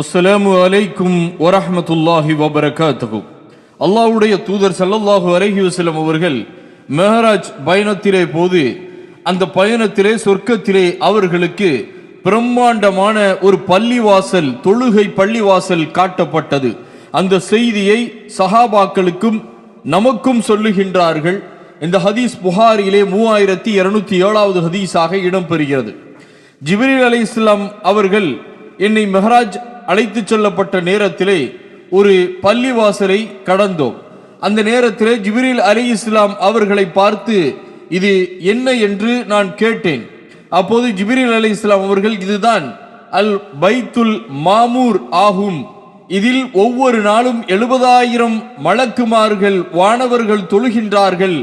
அஸ்ஸலாமு அலைக்கும் வரஹமத்துல்லாஹி வபரகாத்துகும் அல்லாஹுடைய தூதர் சல்லல்லாஹு அலஹி வசலம் அவர்கள் மெஹராஜ் பயணத்திலே போது அந்த பயணத்திலே சொர்க்கத்திலே அவர்களுக்கு பிரம்மாண்டமான ஒரு பள்ளிவாசல் தொழுகை பள்ளிவாசல் காட்டப்பட்டது. அந்த செய்தியை சஹாபாக்களுக்கும் நமக்கும் சொல்லுகின்றார்கள். இந்த ஹதீஸ் புகாரிலே மூவாயிரத்தி இருநூத்தி ஏழாவது ஹதீஸாக இடம்பெறுகிறது. ஜிப்ரீல் அலி இஸ்லாம் அவர்கள் என்னை மெஹராஜ் அழைத்து செல்லப்பட்ட நேரத்திலே ஒரு பள்ளிவாசலை கடந்தோம். அந்த நேரத்திலே ஜிபிரில் அலி இஸ்லாம் அவர்களை பார்த்து இது என்ன என்று நான் கேட்டேன். அப்போது ஜிபிரில் அலி இஸ்லாம் அவர்கள் இதுதான் அல் பைத்துல் மாமூர் ஆகும். இதில் ஒவ்வொரு நாளும் எழுபதாயிரம் மலக்குமார்கள் வானவர்கள் தொழுகின்றார்கள்.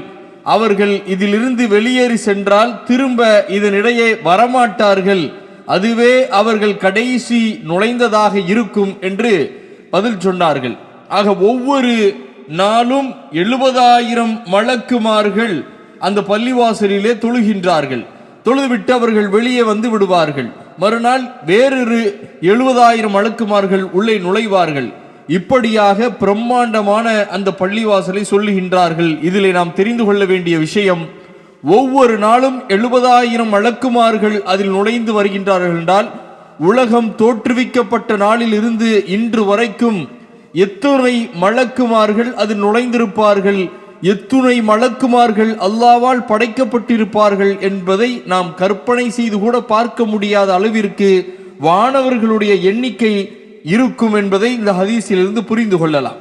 அவர்கள் இதிலிருந்து வெளியேறி சென்றால் திரும்ப இதனிடையே வரமாட்டார்கள். அதுவே அவர்கள் கடைசி நுழைந்ததாக இருக்கும் என்று பதில் சொன்னார்கள். ஆக ஒவ்வொரு நாளும் எழுபதாயிரம் மலக்குமார்கள் அந்த பள்ளிவாசலிலே தொழுகின்றார்கள். தொழுதுவிட்டு அவர்கள் வெளியே வந்து விடுவார்கள். மறுநாள் வேறொரு எழுபதாயிரம் அழுக்குமார்கள் உள்ளே நுழைவார்கள். இப்படியாக பிரம்மாண்டமான அந்த பள்ளிவாசலை சொல்லுகின்றார்கள். இதிலே நாம் தெரிந்து கொள்ள வேண்டிய விஷயம் ஒவ்வொரு நாளும் எழுபதாயிரம் வழக்குமார்கள் அதில் நுழைந்து வருகின்றார்கள் என்றால் உலகம் தோற்றுவிக்கப்பட்ட நாளில் இருந்து இன்று வரைக்கும் எத்துணை மலக்குமார்கள் அதில் நுழைந்திருப்பார்கள் எத்துணை மலக்குமார்கள் அல்லாவால் படைக்கப்பட்டிருப்பார்கள் என்பதை நாம் கற்பனை செய்து கூட பார்க்க முடியாத அளவிற்கு வானவர்களுடைய எண்ணிக்கை இருக்கும் என்பதை இந்த ஹதீஸிலிருந்து புரிந்து கொள்ளலாம்.